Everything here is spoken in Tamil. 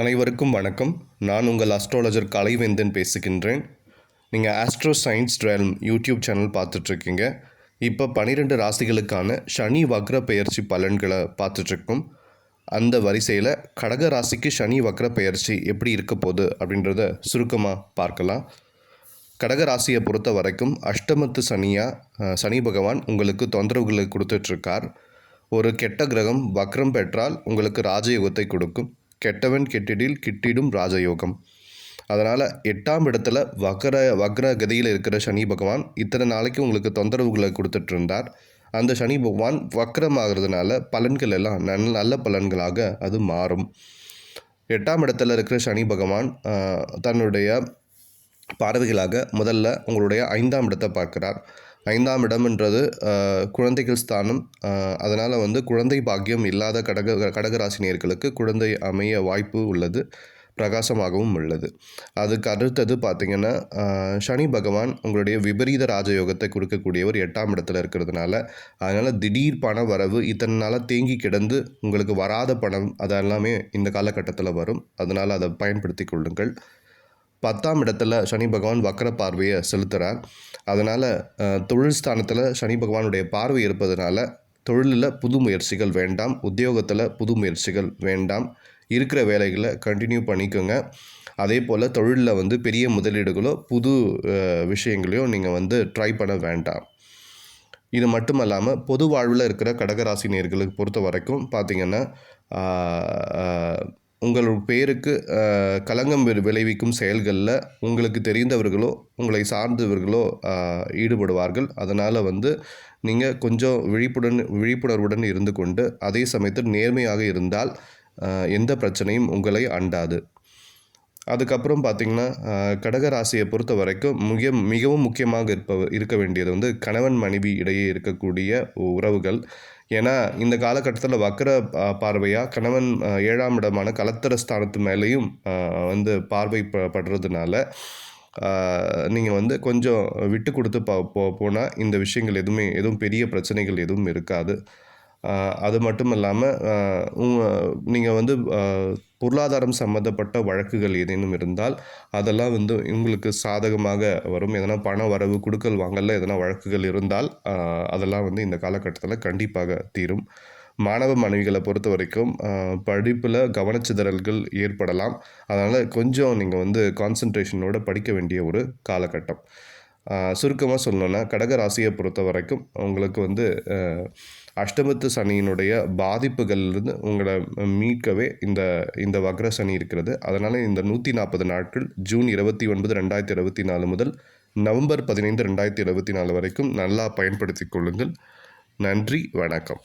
அனைவருக்கும் வணக்கம். நான் உங்கள் அஸ்ட்ராலஜர் கலைவேந்தன் பேசுகின்றேன். நீங்கள் ஆஸ்ட்ரோ சயின்ஸ் ட்ரெல்ம் யூடியூப் சேனல் பார்த்துட்ருக்கீங்க. இப்போ பன்னிரெண்டு ராசிகளுக்கான சனி வக்ர பெயர்ச்சி பலன்களை பார்த்துட்ருக்கோம். அந்த வரிசையில் கடக ராசிக்கு சனி வக்ர பெயர்ச்சி எப்படி இருக்க போகுது அப்படின்றத சுருக்கமாக பார்க்கலாம். கடக ராசியை பொறுத்த வரைக்கும் அஷ்டமத்து சனியாக சனி பகவான் உங்களுக்கு தொந்தரவுகளை கொடுத்துட்ருக்கார். ஒரு கெட்ட கிரகம் வக்ரம் பெற்றால் உங்களுக்கு ராஜயோகத்தை கொடுக்கும். கெட்டவன் கெட்டிடில் கிட்டிடும் ராஜயோகம். அதனால் எட்டாம் இடத்துல வக்ர வக்ர கதியில் இருக்கிற சனி பகவான் இத்தனை நாளைக்கு உங்களுக்கு தொந்தரவுகளை கொடுத்துட்டு இருந்தார் அந்த சனி பகவான் வக்ரமாகிறதுனால பலன்கள் எல்லாம் நல் நல்ல பலன்களாக அது மாறும். எட்டாம் இடத்துல இருக்கிற சனி பகவான் தன்னுடைய பார்வைகளாக முதல்ல உங்களுடைய ஐந்தாம் இடத்தை பார்க்குறார். ஐந்தாம் இடம்ன்றது குழந்தைகள் ஸ்தானம். அதனால் வந்து குழந்தை பாக்கியம் இல்லாத கடக கடகராசினியர்களுக்கு குழந்தை அமைய வாய்ப்பு உள்ளது பிரகாசமாகவும் உள்ளது. அதுக்கு அடுத்தது பார்த்திங்கன்னா சனி பகவான் உங்களுடைய விபரீத ராஜயோகத்தை கொடுக்கக்கூடியவர் எட்டாம் இடத்துல இருக்கிறதுனால அதனால் திடீர் பண வரவு இத்தனை நாளாக தேங்கி கிடந்து உங்களுக்கு வராத பணம் அதெல்லாமே இந்த காலகட்டத்தில் வரும். அதனால் அதை பயன்படுத்தி கொள்ளுங்கள். பத்தாம் இடத்துல சனி பகவான் வக்கர பார்வையை செலுத்துகிறார் அதனால் தொழில் ஸ்தானத்தில் சனி பகவானுடைய பார்வை இருப்பதனால தொழிலில் புது முயற்சிகள் வேண்டாம் உத்தியோகத்தில் புது முயற்சிகள் வேண்டாம் இருக்கிற வேலைகளை கண்டினியூ பண்ணிக்கோங்க. அதே போல் தொழிலில் வந்து பெரிய முதலீடுகளோ புது விஷயங்களையோ நீங்கள் வந்து ட்ரை பண்ண வேண்டாம். இது மட்டும் இல்லாமல் பொது வாழ்வில் இருக்கிற கடகராசினியர்களுக்கு பொறுத்த வரைக்கும் பார்த்தீங்கன்னா உங்கள் பேருக்கு களங்கம் விளைவிக்கும் செயல்களில் உங்களுக்கு தெரிந்தவர்களோ உங்களை சார்ந்தவர்களோ ஈடுபடுவார்கள். அதனால் வந்து நீங்கள் கொஞ்சம் விழிப்புடன் விழிப்புணர்வுடன் இருந்து கொண்டு அதே சமயத்தில் நேர்மையாக இருந்தால் எந்த பிரச்சனையும் உங்களை அண்டாது. அதுக்கப்புறம் பார்த்தீங்கன்னா கடகராசியை கடக ராசியை பொறுத்த வரைக்கும் மிக மிகவும் முக்கியமாக இருப்ப இருக்க வேண்டியது வந்து கணவன் மனைவி இடையே இருக்கக்கூடிய உறவுகள். ஏன்னா இந்த காலகட்டத்தில் வக்கர பார்வையாக கணவன் ஏழாம் இடமான கலத்தர ஸ்தானத்து மேலேயும் வந்து பார்வை படுறதுனால நீங்கள் வந்து கொஞ்சம் விட்டு கொடுத்து போ போனால் இந்த விஷயங்கள் எதுவுமே எதுவும் பெரிய பிரச்சனைகள் எதுவும் இருக்காது. அது மட்டும் இல்லாமல் நீங்கள் வந்து பொருளாதாரம் சம்மந்தப்பட்ட வழக்குகள் ஏதேனும் இருந்தால் அதெல்லாம் வந்து உங்களுக்கு சாதகமாக வரும். எதனா பண வரவு கொடுக்கல் வாங்கல எதனா வழக்குகள் இருந்தால் அதெல்லாம் வந்து இந்த காலகட்டத்தில் கண்டிப்பாக தீரும். மாணவ மாணவிகளை பொறுத்த வரைக்கும் படிப்பில் கவனச்சிதறல்கள் ஏற்படலாம். அதனால் கொஞ்சம் நீங்கள் வந்து கான்சன்ட்ரேஷனோட படிக்க வேண்டிய ஒரு காலகட்டம். சுருக்கமாக சொல்லணும்னா கடக ராசியை பொறுத்த வரைக்கும் உங்களுக்கு வந்து அஷ்டமத்து சனியினுடைய பாதிப்புகள்லேருந்து உங்களை மீட்கவே இந்த இந்த வக்ர சனி இருக்கிறது. அதனால் இந்த நூற்றி நாற்பது நாட்கள் ஜூன் இருபத்தி ஒன்பது ரெண்டாயிரத்தி இருபத்தி நாலு முதல் நவம்பர் பதினைந்து ரெண்டாயிரத்தி இருபத்தி நாலு வரைக்கும் நல்லா பயன்படுத்தி கொள்ளுங்கள். நன்றி வணக்கம்.